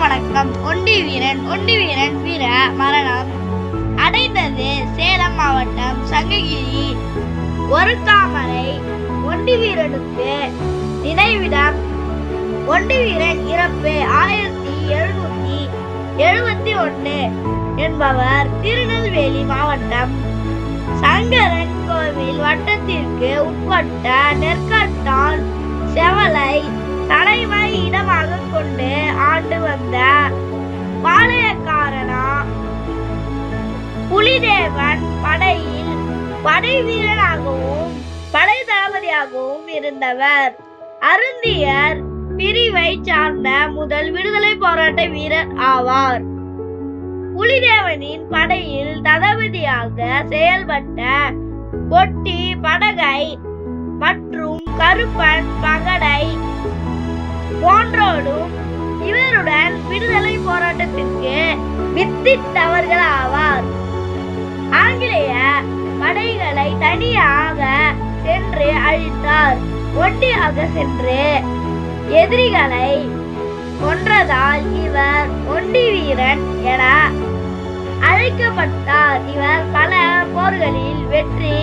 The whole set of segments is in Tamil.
வணக்கம். ஒண்டி வீரன் ஒண்டி வீரன் வீர மரணம். அடைந்தது சேலம் மாவட்டம் சங்ககிரி ஒரு தாமரை ஒண்டி வீரனுக்கு நினைவிடம். ஒண்டி வீரன் இறப்பு ஆயிரத்தி எழுநூத்தி எழுபத்தி ஒன்று என்பவர் திருநெல்வேலி மாவட்டம் சங்கரன் கோவில் வட்டத்திற்கு உட்பட்ட நெற்கா புலிதேவன் படையில் படை வீரனாகவும் படை தளபதியாகவும் இருந்தவர். அருந்தியர் பிரிவை சார்ந்த முதல் விடுதலை போராட்ட வீரர் ஆவார். புலிதேவனின் படையில் தளபதியாக செயல்பட்ட பொட்டி படகை மற்றும் கருப்பன் பகடை போன்றோடும் இவருடன் விடுதலை போராட்டத்திற்கு வித்திட்டவர்கள் ஆவார் ஆங்கிலேய படைகளை தனியாக சென்று அழித்தார். ஒண்டியாக சென்று எதிரிகளை கொன்றதால் இவர் ஒண்டி வீரன் என அழைக்கப்பட்டார். இவர் பல போர்களில் வெற்றி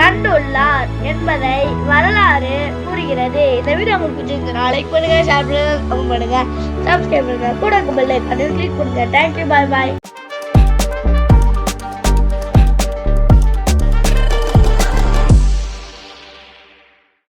கண்டுள்ளார் என்பதை வரலாறு கூறுகிறது. இந்த வீடியோ உங்களுக்கு பிடிச்சிருந்தா லைக் பண்ணுங்க ஷேர் பண்ணுங்க கமெண்ட் பண்ணுங்க சப்ஸ்கிரைப் பண்ணுங்க. கூட பெல் ஐக்கானை கிளிக் பண்ணுங்க. தேங்க்யூ பாய் பாய்